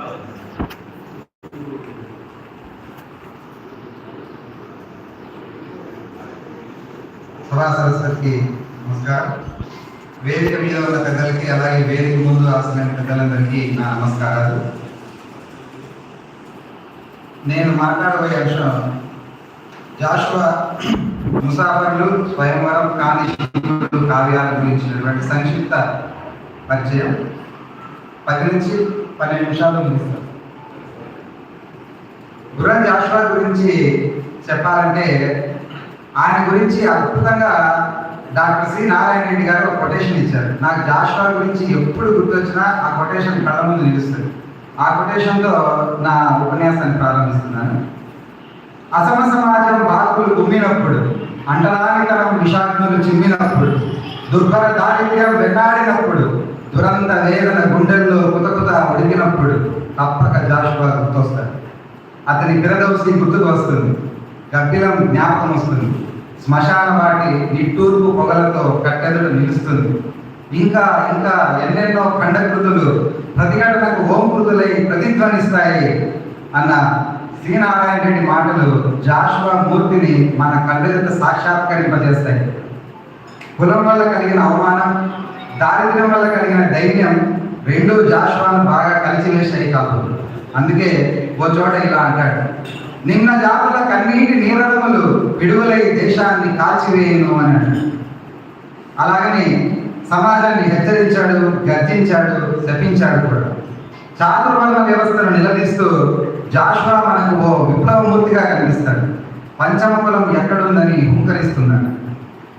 సభా సరస్వతికి నమస్కారం. వేదిక మీద ఉన్న పెద్దలకి అలాగే వేదిక ముందు ఆసనమైన పెద్దలందరికీ నా నమస్కారాలు. నేను మాట్లాడబోయే అంశం జాషువా ముసాఫర్లు స్వయంవరం కాని కావ్యాల గురించినటువంటి సంక్షిప్త పరిచయం. పది నుంచి పన్నెండు నిమిషాలు ముగిస్తాను గురం జాషువా గురించి చెప్పాలంటే ఆయన గురించి అద్భుతంగా డాక్టర్ సి నారాయణ రెడ్డి గారు ఒక కొటేషన్ ఇచ్చారు. నాకు జాషువా గురించి ఎప్పుడు గుర్తొచ్చినా ఆ కొటేషన్ కళ్ళ ముందు నిలుస్తుంది. ఆ కొటేషన్తో నా ఉపన్యాసాన్ని ప్రారంభిస్తున్నాను. అసమ సమాజం బాధకులు గుమ్మినప్పుడు అంటరానితనం విషాగ్నులు చిమ్మినప్పుడు దుర్భర దారిద్ర్యం వెన్నాడినప్పుడు దురంత వేదన గుండెల్లో కుతకుత ఉడికినప్పుడు తప్పక జాషువా గుర్తొస్తాడు. అతని పిరదోసి గుర్తుకు వస్తుంది. గబ్బిలం జ్ఞాపకం వస్తుంది. శ్మశాన వాటి నిట్టూర్పు పొగలతో కట్టెదుట నిలుస్తుంది. ఇంకా ఇంకా ఎన్నెన్నో ఖండకృతులు ప్రతిఘటనకు ఓంకృతులై ప్రతిధ్వనిస్తాయి అన్న శ్రీనారాయణ రెడ్డి మాటలు జాషువా మూర్తిని మన కళ్ళెదుట సాక్షాత్కరింపజేస్తాయి. కులం వల్ల కలిగిన అవమానం దారిద్ర్యం వల్ల కలిగిన ధైర్యం రెండు జాషువాను బాగా కలిసి వేసాయి కాదు అందుకే ఓ చోట ఇలా అంటాడు నిన్న జాతుల కన్నీటి నీరడములు విడుదలై దేశాన్ని కాల్చివేయను అని అలాగని సమాజాన్ని హెచ్చరించాడు గర్జించాడు శపించాడు కూడా. చాతుర్వర్ణ వ్యవస్థను నిలదీస్తూ జాషువా మనకు ఓ విప్లవమూర్తిగా కనిపిస్తాడు. పంచమ కులం ఎక్కడుందని హుంకరిస్తున్నాడు.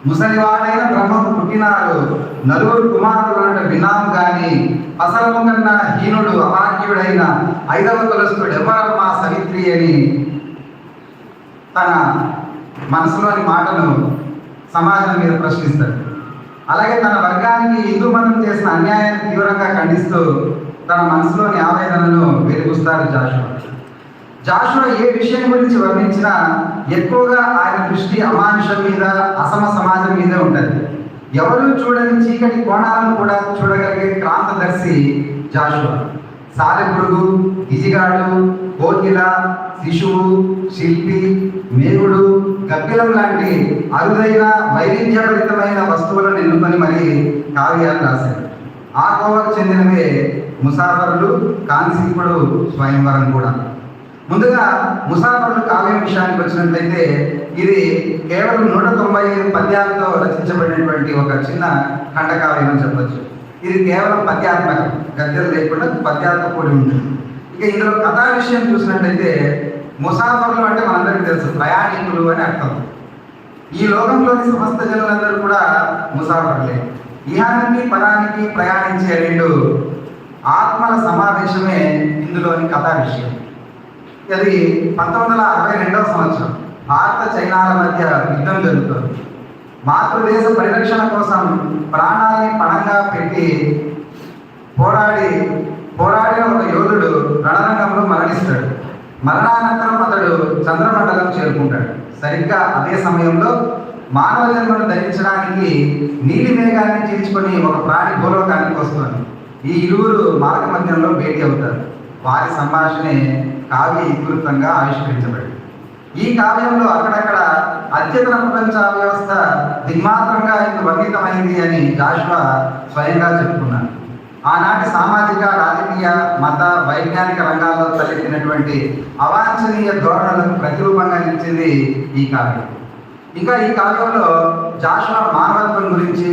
ముసలివాడైన బ్రహ్మకు పుట్టినాడు. నలుగురు కుమారులు అంటే విన్నాము గాని అసలు కన్నా హీనుడు అమాఖ్యుడైన ఐదవ కులస్తుడు ఎవరమ్మా సవిత్రి అని తన మనసులోని మాటను సమాజం మీద ప్రశ్నిస్తాడు. అలాగే తన వర్గానికి హిందూ మతం చేసిన అన్యాయాన్ని తీవ్రంగా ఖండిస్తూ తన మనసులోని ఆవేదనను వెలుగుస్తాడు జాషువా. జాషువా ఏ విషయం గురించి వర్ణించినా ఎక్కువగా ఆయన దృష్టి అమానుషం మీద అసమ సమాజం మీదే ఉంటుంది. ఎవరు చూడని చీకటి కోణాలను కూడా చూడగలిగే క్రాంతదర్శి జాషువా. సాలెపురుగు గిజిగాడు కోకిల శిశువు శిల్పి మేగుడు గబ్బిలం లాంటి అరుదైన వైవిధ్యభరితమైన వస్తువులను ఎన్నుకొని మరి కావ్యాలు రాశాడు ఆ కోవకు చెందినవే ముసాఫరులు కాన్సీపుడు స్వయంవరం కూడా. ముందుగా ముసాఫర్లు కావ్యం విషయానికి వచ్చినట్లయితే ఇది కేవలం నూట తొంభై ఐదు పద్యాలతో రచించబడినటువంటి ఒక చిన్న ఖండకావ్యం అని ఇది కేవలం పద్యాత్మకం. గద్యలు లేకుండా పద్యాలతో కూడి ఉంటుంది. ఇక ఇందులో కథా విషయం చూసినట్లయితే ముసాఫర్లు అంటే మనందరికీ తెలుసు ప్రయాణికులు అని అర్థం. ఈ లోకంలోని సమస్త జనులందరూ కూడా ముసాఫర్లే. ఇహానికి పరానికి ప్రయాణించే రెండు ఆత్మల సమావేశమే ఇందులోని కథా విషయం. అది పంతొమ్మిది వందల అరవై రెండవ సంవత్సరం. భారత చైనాల మధ్య యుద్ధం జరుగుతుంది. మాతృదేశ పరిరక్షణ కోసం ప్రాణాన్ని పణంగా పెట్టి పోరాడి పోరాడిన ఒక యోధుడు రణరంగంలో మరణిస్తాడు. మరణానంతరం అతడు చంద్రమండలం చేరుకుంటాడు. సరిగ్గా అదే సమయంలో మానవ జన్మను ధరించడానికి నీలి మేఘాన్ని చీల్చుకొని ఒక ప్రాణి భూలోకానికి వస్తుంది. ఈ ఇరువురు మార్గ మధ్యంలో భేటీ అవుతారు. వారి సంభాషణే కావ్య ఇతివృత్తంగా ఆవిష్కరించబడింది. ఈ కావ్యంలో అక్కడక్కడ అత్యతన ప్రపంచ వ్యవస్థ దిగ్మాత్రంగా ఇందు వర్ణితమైంది అని జాషువా స్వయంగా చెప్పుకున్నాడు. ఆనాటి సామాజిక రాజకీయ మత వైజ్ఞానిక రంగాల్లో తలెత్తినటువంటి అవాంఛనీయ ధోరణులకు ప్రతిరూపంగా నిలిచింది ఈ కావ్యం. ఇంకా ఈ కావ్యంలో జాషువా మానవత్వం గురించి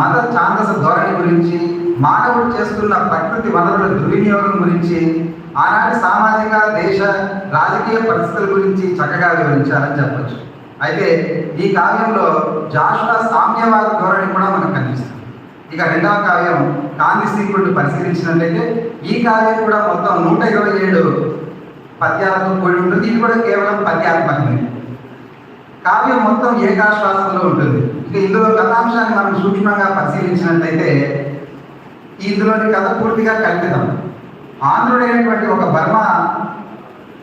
మత ఛాందస ధోరణి గురించి మానవుడు చేస్తున్న ప్రకృతి వనరుల దుర్వినియోగం గురించి ఆనాటి సామాజిక దేశ రాజకీయ పరిస్థితుల గురించి చక్కగా వివరించారని చెప్పచ్చు. అయితే ఈ కావ్యంలో జాషువా సామ్యవాద ధోరణి కూడా మనకు కనిపిస్తుంది. ఇక రెండవ కావ్యం కాంతి శ్రీకుడిని పరిశీలించినట్లయితే ఈ కావ్యం కూడా మొత్తం నూట ఇరవై ఏడు పద్యాలతో కూడి ఉంటుంది. ఇది కూడా కేవలం పద్యాత్మకమే కావ్యం మొత్తం ఏకాశ్వాసంలో ఉంటుంది. ఇక ఇందులో కథాంశాన్ని మనం సూక్ష్మంగా పరిశీలించినట్లయితే ఇందులోని కథ పూర్తిగా కల్పితం. ఆంధ్రుడైనటువంటి ఒక బర్మా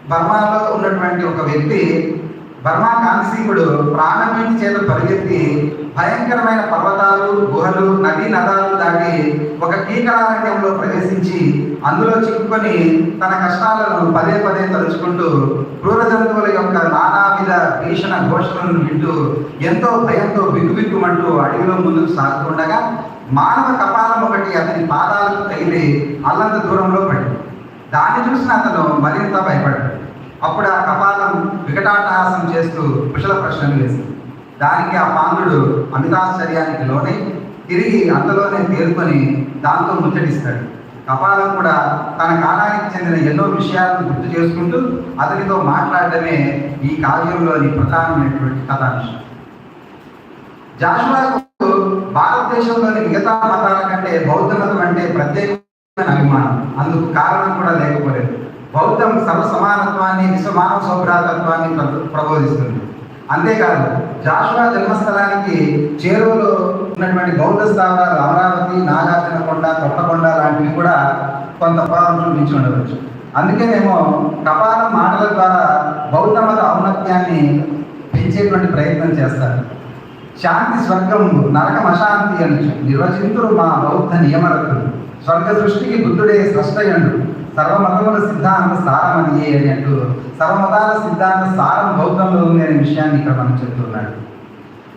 బర్మాలో ఉన్నటువంటి ఒక వ్యక్తి బర్మా కాంసీకుడు ప్రాణభీతి చేత పరిగెత్తి భయంకరమైన పర్వతాలు గుహలు నదీ నదాలు దాటి ఒక కీకరారణ్యంలో ప్రవేశించి అందులో చిక్కుకొని తన కష్టాలను పదే పదే తలుచుకుంటూ క్రూర జంతువుల యొక్క నానావిధ భీషణ ఘోషణలను వింటూ ఎంతో భయంతో బిగుబిగ్గుమంటూ అడవిలో ముందుకు సాగుతుండగా మానవ కపాలం ఒకటి అతని పాదాలకు తగిలి అల్లంత దూరంలో పడింది. దాన్ని చూసిన అతను మరింత భయపడ్డాడు. అప్పుడు ఆ కపాలం వికటాటహాసం చేస్తూ కుశల ప్రశ్నలు వేసింది. దానికి ఆ పాండుడు అమితాశ్చర్యానికి లోనై తిరిగి అంతలోనే తేరుకొని దాంతో ముచ్చటిస్తాడు. కపాలం కూడా తన కాలానికి చెందిన ఎన్నో విషయాలను గుర్తు చేసుకుంటూ అతనితో మాట్లాడటమే ఈ కావ్యంలోని ప్రధానమైనటువంటి కథాంశం. జాషువాకు భారతదేశంలోని మిగతా మతాల కంటే బౌద్ధ మతం అంటే ప్రత్యేకమైన అభిమానం. అందుకు కారణం కూడా లేకపోలేదు. బౌద్ధం సర్వ సమానత్వాన్ని విశ్వ మానవ సౌభ్రాతత్వాన్ని ప్ర- ప్రబోధిస్తుంది. అంతేకాదు జాషువా జన్మస్థలానికి చేరువలో ఉన్నటువంటి బౌద్ధ స్థావరాలు అమరావతి నాగార్జునకొండ కొత్తకొండ లాంటివి కూడా కొంత ప్రభావం చూపించి ఉండవచ్చు. అందుకేనేమో కపాలం మాటల ద్వారా బౌద్ధ మత ఔన్నత్యాన్ని పెంచేటువంటి ప్రయత్నం చేస్తారు. శాంతి స్వర్గం నరకం అశాంతి అని నిర్వచింతురు మా బౌద్ధ నియమరతులు స్వర్గ సృష్టికి బుద్ధుడే స్రష్టయండు. సర్వమతముల సిద్ధాంత సారమనియే ఏ అని అంటూ సర్వమతాల సిద్ధాంత సారం బౌద్ధంలో ఉంది అనే విషయాన్ని ఇక్కడ మనం చెప్తున్నాడు.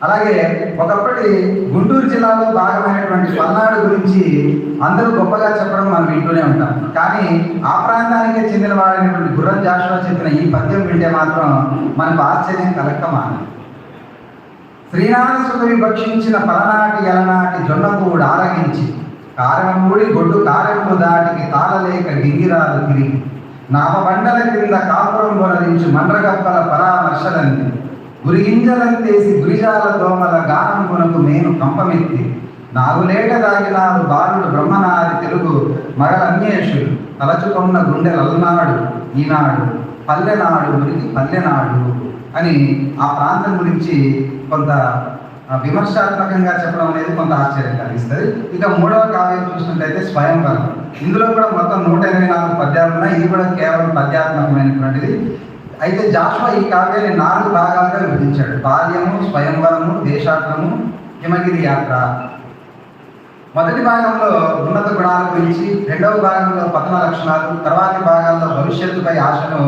అలాగే ఒకప్పటి గుంటూరు జిల్లాలో భాగమైనటువంటి పల్నాడు గురించి అందరూ గొప్పగా చెప్పడం మనం వింటూనే ఉంటాం. కానీ ఆ ప్రాంతానికే చెందిన వాడైనటువంటి గుర్రం జాషువా చెప్పిన ఈ పద్యం వింటే మాత్రం మనకు ఆశ్చర్యం కలక్కమాలి శ్రీనాథ భక్షించిన పలనాటి ఎలనాటి జొన్న కూడా ఆరగించి కారమూడి గొడ్డు కారెంపు దాటికి తాళలేక గింగిరాలు తిరిగి నామబండల క్రింద కాపురం బొనరించి మండ్రగప్పల పరామర్శలంది. గురిగింజలంతేసి గురిజాల దోమల గానం కొనకు నేను కంపమెత్తి నాగులేట దాగినారు బాలుడు బ్రహ్మనాది తెలుగు మగలన్యేషుడు గుండె గుండెలల్నాడు ఈనాడు పల్లెనాడు మురికి పల్లెనాడు అని ఆ ప్రాంతం గురించి కొంత విమర్శాత్మకంగా చెప్పడం అనేది కొంత ఆశ్చర్యం కలిగిస్తుంది. ఇక మూడవ కావ్యం చూసినట్లయితే స్వయంవరం. ఇందులో కూడా మొత్తం నూట ఇరవై నాలుగు పద్యాలు ఉన్నాయి. ఇది కూడా కేవలం పద్యాత్మకమైనటువంటిది. అయితే జాషువా ఈ కావ్యాన్ని నాలుగు భాగాలుగా విభజించాడు. బాల్యము స్వయంవరము దేశాటము హిమగిరి యాత్ర. మొదటి భాగంలో ఉన్నత గుణాల గురించి రెండవ భాగంలో పతన లక్షణాలు తర్వాతి భాగాల్లో భవిష్యత్తుపై ఆశను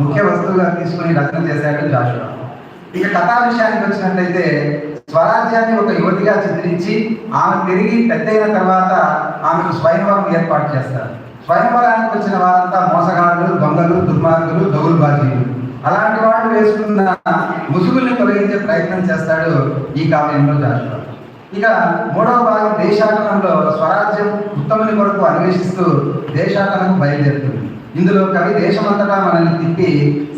ముఖ్య వస్తువుగా తీసుకుని రచన చేశాడు జాషువా. ఇక కథా విషయానికి వచ్చినట్లయితే స్వరాజ్యాన్ని ఒక యువతిగా చిత్రించి ఆమె పెరిగి పెద్దయిన తర్వాత ఆమెకు స్వయంవరం ఏర్పాటు చేస్తారు. స్వయంవరానికి వచ్చిన వారంతా మోసగాళ్ళు దొంగలు దుర్మార్గులు దౌర్బాజీలు అలాంటి వాళ్ళు వేసుకున్న ముసుగుల్ని తొలగించే ప్రయత్నం చేస్తాడు ఈ కావ్యంలో జాషువా ఇక మూడవ భాగం దేశాటనంలో స్వరాజ్యం ఉత్తముని కొరకు అన్వేషిస్తూ దేశాటనకు బయలుదేరుతుంది. ఇందులో కవి దేశమంతటా మనల్ని తిప్పి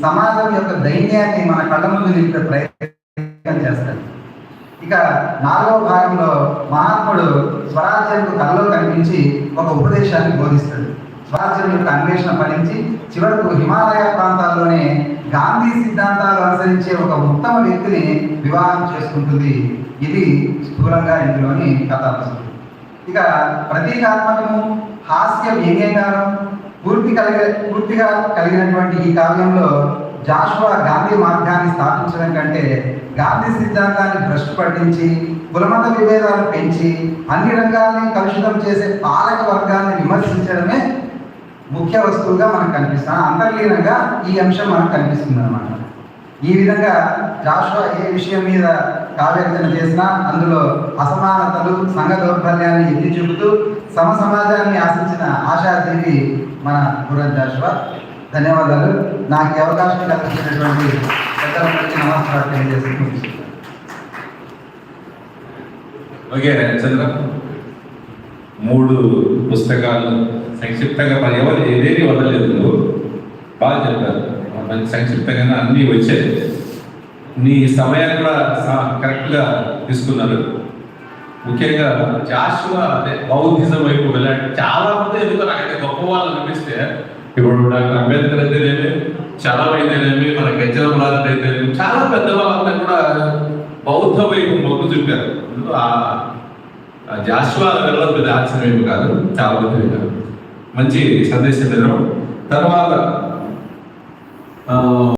సమాజం యొక్క దైన్యాన్ని మన కళ్ళ ముందు నిలిపే ప్రయత్నం చేస్తాడు. ఇక నాలుగవ భాగంలో మహాత్ముడు స్వరాజ్యంకు కళ్ళలో కనిపించి ఒక ఉపదేశాన్ని బోధిస్తాడు. స్వరాజ్యం యొక్క అన్వేషణ ఫలించి చివరకు హిమాలయ ప్రాంతాల్లోనే గాంధీ సిద్ధాంతాలు అనుసరించే ఒక ఉత్తమ వ్యక్తిని వివాహం చేసుకుంటుంది. ఇది స్థూలంగా ఇందులోని కథాంశం ఇక ప్రతీకాత్మకము హాస్యం వ్యంగ్యంగాను పూర్తి కలిగి పూర్తిగా కలిగినటువంటి ఈ కావ్యంలో జాషువా గాంధీ మార్గాన్ని స్థాపించడం కంటే గాంధీ సిద్ధాంతాన్ని భ్రష్టు పట్టించి కులమత విభేదాలు పెంచి అన్ని రంగాల్ని కలుషితం చేసే పాలక వర్గాన్ని విమర్శించడమే ముఖ్య వస్తువుగా మనకు కనిపిస్తుంది. అంతర్లీనంగా ఈ అంశం మనకు కనిపిస్తుంది అనమాట ఈ విధంగా జాషువా ఏ విషయం మీద కావ్యరచన చేసినా అందులో అసమానతలు సంఘ దౌర్బల్యాన్ని ఎత్తి చూపుతూ సమ సమాజాన్ని ఆశించిన ఆశాదేవి మన గురం జాషువా ధన్యవాదాలు. నాకు అవకాశం కల్పించినటువంటి పెద్దలందరికీ నమస్కారం తెలియజేస్తున్నాను ఓకే చంద్ర మూడు పుస్తకాలు సంక్షిప్తంగా మరి ఎవరు ఏదేది వదలలేదు నువ్వు. బాగా చెప్పారు. మంచి సంక్షిప్తంగా అన్నీ వచ్చాయి. నీ సమయాన్ని కూడా కరెక్ట్గా తీసుకున్నారు. ముఖ్యంగా జాషువా అదే బౌద్ధిజం వైపు వెళ్ళాడు. చాలా మంది ఎందుకో నాకైతే గొప్ప వాళ్ళు అనిపిస్తే ఇప్పుడు నాకు అంబేద్కర్ అయితేనేమి చాలా అయితేనేమి మన అయితే అయితేనేమి చాలా పెద్ద వాళ్ళంతా కూడా బౌద్ధ వైపు మొగ్గు చూపారు. ఆ జాషువా వెళ్ళడం పెద్ద ఆశ్చర్యం ఏమి కాదు. చాలా మంది వెళ్ళారు మంచి సందేశం ఇవ్వడం తర్వాత ఆ,